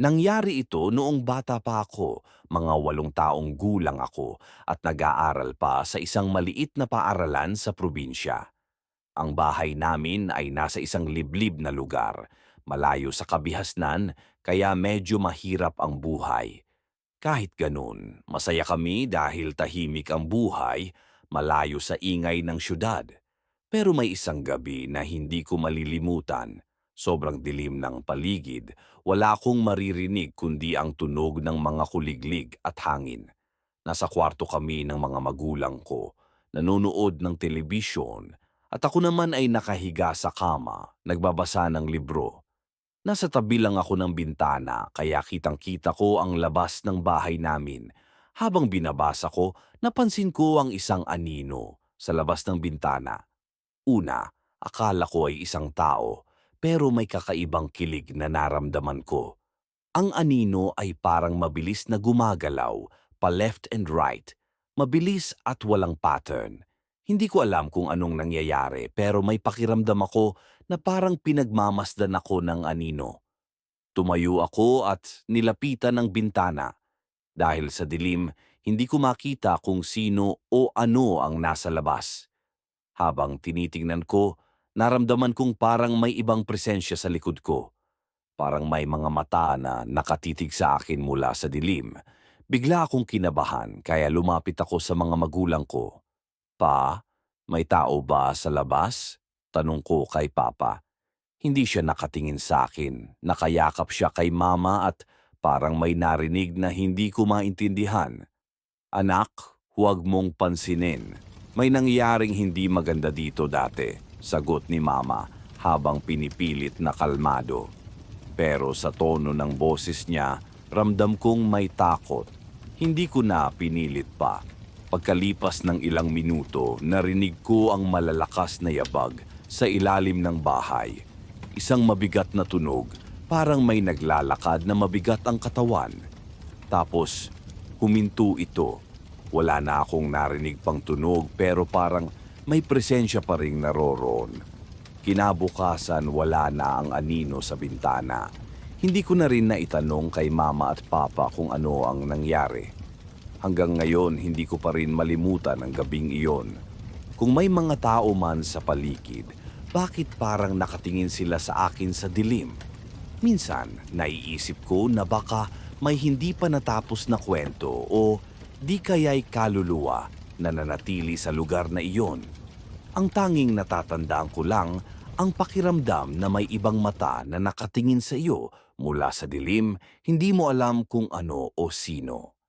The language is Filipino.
Nangyari ito noong bata pa ako, mga walong taong gulang ako at nag-aaral pa sa isang maliit na paaralan sa probinsya. Ang bahay namin ay nasa isang liblib na lugar, malayo sa kabihasnan kaya medyo mahirap ang buhay. Kahit ganun, masaya kami dahil tahimik ang buhay, malayo sa ingay ng syudad. Pero may isang gabi na hindi ko malilimutan. Sobrang dilim ng paligid, wala akong maririnig kundi ang tunog ng mga kuliglig at hangin. Nasa kwarto kami ng mga magulang ko, nanonood ng telebisyon, at ako naman ay nakahiga sa kama, nagbabasa ng libro. Nasa tabi lang ako ng bintana kaya kitang-kita ko ang labas ng bahay namin. Habang binabasa ko, napansin ko ang isang anino sa labas ng bintana. Una, akala ko ay isang tao, pero may kakaibang kilig na naramdaman ko. Ang anino ay parang mabilis na gumagalaw, pa left and right. Mabilis at walang pattern. Hindi ko alam kung anong nangyayari pero may pakiramdam ako na parang pinagmamasdan ako ng anino. Tumayo ako at nilapitan ng bintana. Dahil sa dilim, hindi ko makita kung sino o ano ang nasa labas. Habang tinitingnan ko, naramdaman kong parang may ibang presensya sa likod ko. Parang may mga mata na nakatitig sa akin mula sa dilim. Bigla akong kinabahan kaya lumapit ako sa mga magulang ko. Pa, may tao ba sa labas? Tanong ko kay Papa. Hindi siya nakatingin sa akin. Nakayakap siya kay Mama at parang may narinig na hindi ko maintindihan. Anak, huwag mong pansinin. May nangyaring hindi maganda dito dati, sagot ni Mama habang pinipilit na kalmado. Pero sa tono ng boses niya, ramdam kong may takot. Hindi ko na pinilit pa. Pagkalipas ng ilang minuto, narinig ko ang malalakas na yabag sa ilalim ng bahay. Isang mabigat na tunog, parang may naglalakad na mabigat ang katawan. Tapos, huminto ito. Wala na akong narinig pang tunog pero parang may presensya pa rin naroroon. Kinabukasan wala na ang anino sa bintana. Hindi ko na rin naitanong kay mama at papa kung ano ang nangyari. Hanggang ngayon hindi ko pa rin malimutan ang gabing iyon. Kung may mga tao man sa paligid, bakit parang nakatingin sila sa akin sa dilim? Minsan, naiisip ko na baka may hindi pa natapos na kwento o di kaya'y kaluluwa na nanatili sa lugar na iyon. Ang tanging natatandaan ko lang ang pakiramdam na may ibang mata na nakatingin sa iyo mula sa dilim, hindi mo alam kung ano o sino.